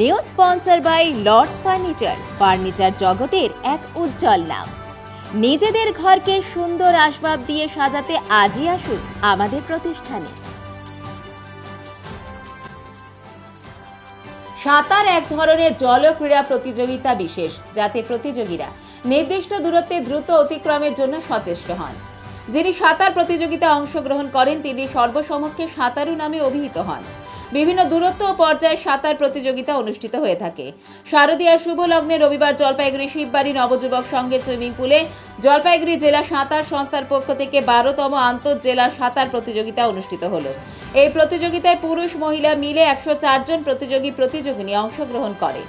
New sponsor by Lords furniture. Furniture জগতের এক উজ্জ্বল নাম। নিজেদের ঘরকে সুন্দর আসবাব দিয়ে সাজাতে আজই আসুন আমাদের প্রতিষ্ঠানে। সাঁতার এক ধরনের জলক্রীড়া প্রতিযোগিতা বিশেষ, যাতে প্রতিযোগীরা নির্দিষ্ট দূরত্বে দ্রুত অতিক্রমের জন্য সচেষ্ট হন। যিনি সাঁতার প্রতিযোগিতায় অংশগ্রহণ করেন, তিনি সর্বসমক্ষে সাঁতারু নামে অভিহিত হন। বিভিন্ন দূরত্ব ও পর্যায়ে সাঁতার প্রতিযোগিতা অনুষ্ঠিত হয়ে থাকে। শারদীয়া শুভ লগ্নে রবিবার জলপাইগুড়ি শিববাড়ি নবযুবক সংঘের সুইমিং পুলে জলপাইগুড়ি জেলা সাঁতার সংস্থার পক্ষ থেকে বারোতম আন্তঃজেলা সাঁতার প্রতিযোগিতা অনুষ্ঠিত হলো। এই প্রতিযোগিতায় পুরুষ মহিলা মিলে একশো জন প্রতিযোগী প্রতিযোগিনী অংশগ্রহণ করে।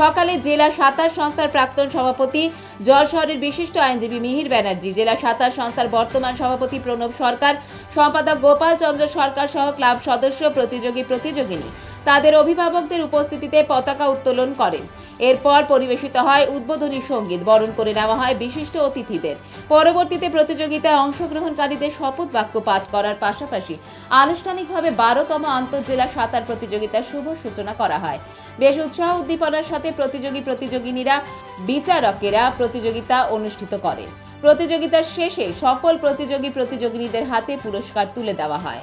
সকালে জেলা সাঁতার সংস্থার প্রাক্তন সভাপতি, জল শহরের বিশিষ্ট আইনজীবী মিহির ব্যানার্জি, জেলা সাঁতার সংস্থার বর্তমান সভাপতি প্রণব সরকার, সম্পাদক গোপাল চন্দ্র সরকার সহ ক্লাব সদস্য, প্রতিযোগী, প্রতিযোগিনী। তাদের অভিভাবকদের উপস্থিতিতে পতাকা উত্তোলন করেন। এরপর পরিবেশিত হয় উদ্বোধনী সংগীত, বরণ করে নেওয়া হয় বিশিষ্ট অতিথিদের। পরবর্তীতে প্রতিযোগিতায় অংশগ্রহণকারীদের শপথ বাক্য পাঠ করার পাশাপাশি আনুষ্ঠানিকভাবে বারোতম আন্তঃজেলা সাঁতার প্রতিযোগিতার শুভ সূচনা করা হয়। বেশ উৎসাহ উদ্দীপনার সাথে প্রতিযোগী প্রতিযোগিনীরা, বিচারকেরা প্রতিযোগিতা অনুষ্ঠিত করেন প্রতিযোগিতার শেষে সফল প্রতিযোগী প্রতিযোগিনীদের হাতে পুরস্কার তুলে দেওয়া হয়।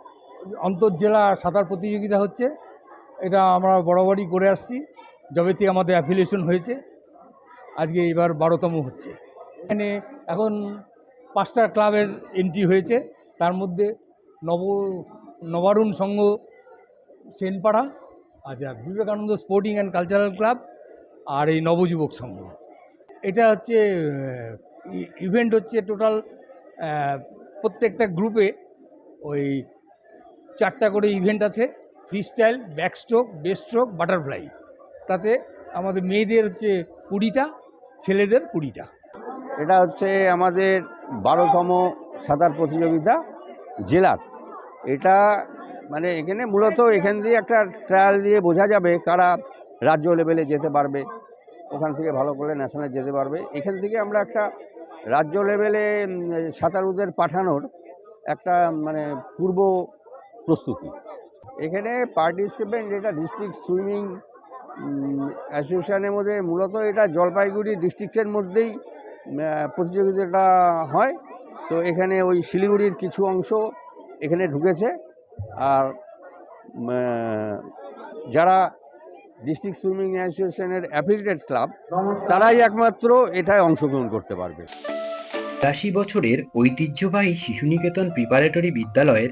আন্তর্জেলা সাঁতার প্রতিযোগিতা হচ্ছে। এটা আমরা বরাবরই করে আসছি। যবে থেকে আমাদের অ্যাফিলিয়েশন হয়েছে, আজকে এবার বারোতম হচ্ছে। এখানে এখন পাঁচটা ক্লাবের এন্ট্রি হয়েছে। তার মধ্যে নব, নবারুণ সংঘ, সেনপাড়া আচ্ছা Vivekananda sporting and cultural club আর এই নবযুবক সংঘ। এটা হচ্ছে ইভেন্ট হচ্ছে টোটাল প্রত্যেকটা গ্রুপে ওই চারটা করে ইভেন্ট আছে free style back stroke breast stroke butterfly তাতে আমাদের মেয়েদের হচ্ছে কুড়িটা, ছেলেদের কুড়িটা। এটা হচ্ছে আমাদের বারোতম সাঁতার প্রতিযোগিতা জেলার। এটা মানে এখানে মূলত এখান দিয়ে একটা ট্রায়াল দিয়ে বোঝা যাবে কারা রাজ্য লেভেলে যেতে পারবে, ওখান থেকে ভালো করে ন্যাশনালে যেতে পারবে। এখান থেকে আমরা একটা রাজ্য লেভেলে সাঁতারুদের পাঠানোর একটা মানে পূর্ব প্রস্তুতি? এখানে পার্টিসিপেন্ট এটা ডিস্ট্রিক্ট সুইমিং অ্যাসোসিয়েশনের মধ্যে মূলত এটা জলপাইগুড়ি ডিস্ট্রিক্টের মধ্যেই প্রতিযোগিতাটা হয়। তো এখানে ওই শিলিগুড়ির কিছু অংশ এখানে ঢুকেছে। আর যারা ডিস্ট্রিক্ট সুইমিং অ্যাসোসিয়েশনের অ্যাফিলিয়েটেড ক্লাব তারাই একমাত্র এটায় অংশগ্রহণ করতে পারবে। বিরাশি বছরের ঐতিহ্যবাহী শিশুনিকেতন প্রিপারেটরি বিদ্যালয়ের